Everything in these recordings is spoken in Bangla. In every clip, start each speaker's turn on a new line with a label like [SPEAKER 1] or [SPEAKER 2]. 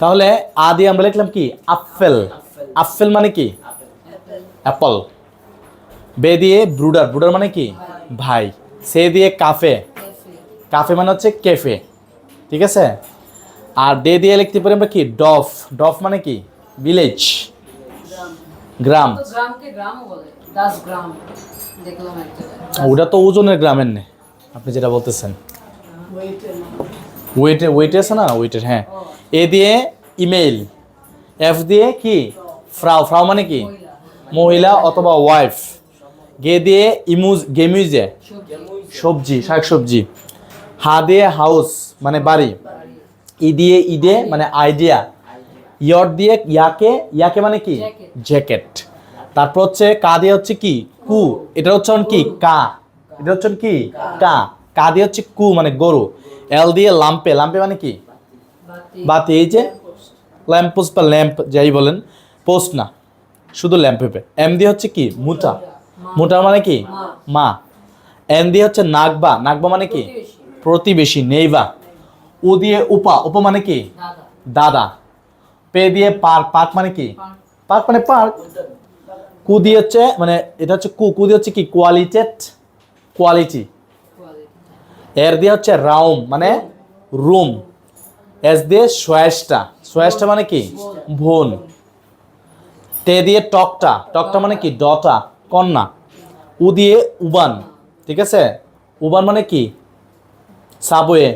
[SPEAKER 1] তাহলে আ দিয়ে আমরা লিখলাম কি? আপেল। আপেল। মানে কি? অ্যাপল। বে দিয়ে ব্রুডার। ব্রুডার মানে কি? ভাই। সে দিয়ে কাফে। কাফে। মানে হচ্ছে কেফে। ঠিক আছে? আর ডে দিয়ে লিখতে পারি আমরা কি? ডফ। ডফ মানে কি? ভিলেজ। গ্রাম। ওটা তো ওজনের গ্রামের নে। আপনি যেটা বলতেছেন। ওয়েটে ওয়েটে আছে না? ওয়েটের হ্যাঁ। এ দিয়ে ইমেইল, এফ দিয়ে কি? ফ্রাও ফ্রাও মানে কি? মহিলা অথবা ওয়াইফ। গে দিয়ে ইমুজ গেমিউজে সবজি, শাক সবজি। হা দিয়ে হাউস মানে বাড়ি। ই দিয়ে ইডে মানে আইডিয়া। ইয়র দিয়ে ইয়াকে ইয়াকে মানে কি? জ্যাকেট। তারপর হচ্ছে কা দিয়ে হচ্ছে কি? কু। এটা হচ্ছে কি? কা। এটা হচ্ছে কি? কা। কা দিয়ে হচ্ছে কু মানে গরু। এল দিয়ে লাম্পে। লাম্পে মানে কি?
[SPEAKER 2] বাতি
[SPEAKER 1] এই যে ল্যাম্প পোস্ট বা ল্যাম্প যাই বলেন পোস্ট না শুধু ল্যাম্প পেপে। এম দিয়ে হচ্ছে কি? মুটা মুটার মানে কি? মা। এন দিয়ে হচ্ছে নাগবা। নাগবা মানে কি? প্রতিবেশী নেইবা। উ দিয়ে উপা। উপা মানে কি?
[SPEAKER 2] দাদা।
[SPEAKER 1] দাদা পে দিয়ে পার্ক। পার্ক মানে কি? পার্ক মানে পার্ক। কু দিয়ে হচ্ছে মানে এটা হচ্ছে কু। কু দিয়ে হচ্ছে কি? কোয়ালিটেড কোয়ালিটি এর দিয়ে হচ্ছে রাউম মানে রুম এস দিয়ে সোয়েসটা। সোয়েসটা মানে কি? বোন তে দিয়ে টকটা। টকটা মানে কি? ডটা। কন্যা। উ দিয়ে উবান। ঠিক আছে? উবান মানে কি? সাবওয়ে।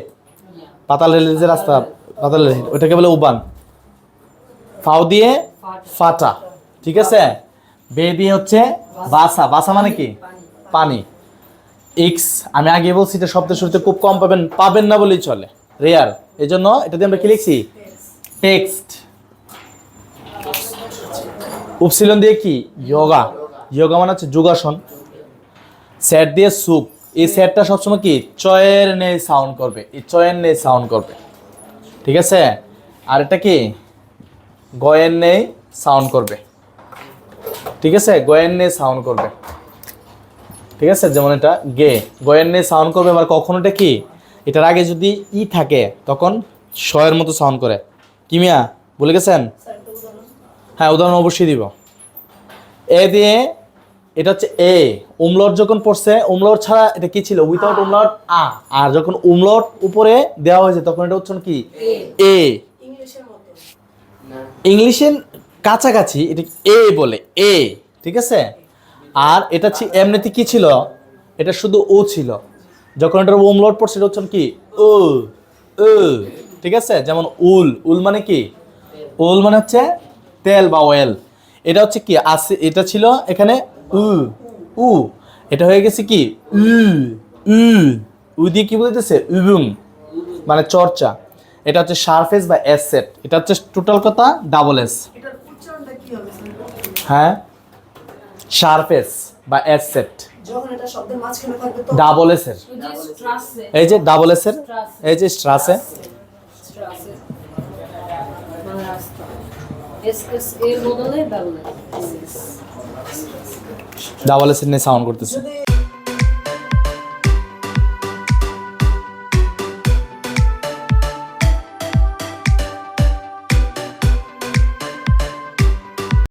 [SPEAKER 1] পাতাল রেলের যে রাস্তা, পাতাল রেল, ওইটাকে বলে উবান। ফাও দিয়ে ফাটা। ঠিক আছে? বে দিয়ে হচ্ছে বাসা। বাসা মানে কি? পানি। এক্স, আমি আগে বলছি এটা শব্দ শুরুতে খুব কম পাবেন পাবেন না বলেই চলে। রেয়ার এই জন্য এটা দিয়ে আমরা কি লিখছি? টেক্সট। উপসিলন দিয়ে কি? যোগা। যোগা মানে হচ্ছে যোগাসন। স্যাট দিয়ে সুপ এই স্যাটটা সবসময় কি? চয়ের নেই সাউন্ড করবে। এই চয়ের নেই সাউন্ড করবে। ঠিক আছে? আর এটা কি? গয়ের নেই সাউন্ড করবে। ঠিক আছে? গয়ের নেই সাউন্ড করবে। ঠিক আছে? যেমন এটা গে। গয়ের নেই সাউন্ড করবে, আবার কখনো এটা কি? এটার আগে যদি ই থাকে তখন শয়ের মতো সাউন্ড করে। কিমিয়া বলে গেছেন? হ্যাঁ উদাহরণ অবশ্যই দিব। এ দিয়ে এটা হচ্ছে এ। উমলট যখন পড়ছে উমলট ছাড়া এটা কি ছিল? উইথাউট উমলট আ। আর যখন উমলট উপরে দেওয়া হয়েছে তখন এটা হচ্ছে কি? এ। ইংলিশের কাছাকাছি এটা এ বলে এ। ঠিক আছে? আর এটা এমনিতে কি ছিল? এটা শুধু ও ছিল। যখন এটার ওম লোড পড়ছে এটা হচ্ছে কি? ও ও ঠিক আছে? যেমন উল উল মানে কি? উল মানে হচ্ছে তেল বা ওয়েল এটা হচ্ছে কি? আছে এটা ছিল এখানে উ উ। এটা হয়ে গেছে কি? উ উ। উ দিয়ে কি বলতেছে? উবুম মানে চর্চা। এটা হচ্ছে সারফেস বা অ্যাসেট এটা হচ্ছে টোটাল কথা ডাবল এস
[SPEAKER 3] এটার উচ্চারণটা কি হবে?
[SPEAKER 1] হ্যাঁ? সারফেস বা অ্যাসেট
[SPEAKER 3] যখন এটা শব্দের মাঝখানে থাকবে তো
[SPEAKER 1] ডাবল এস এর। এই যে ডাবল এস এর? এই যে স্ট্রাসে
[SPEAKER 2] স্ট্রাসে এস এস এর
[SPEAKER 1] ডাবল এস এর নিয়ে সাউন্ড করতেছে।
[SPEAKER 3] যদি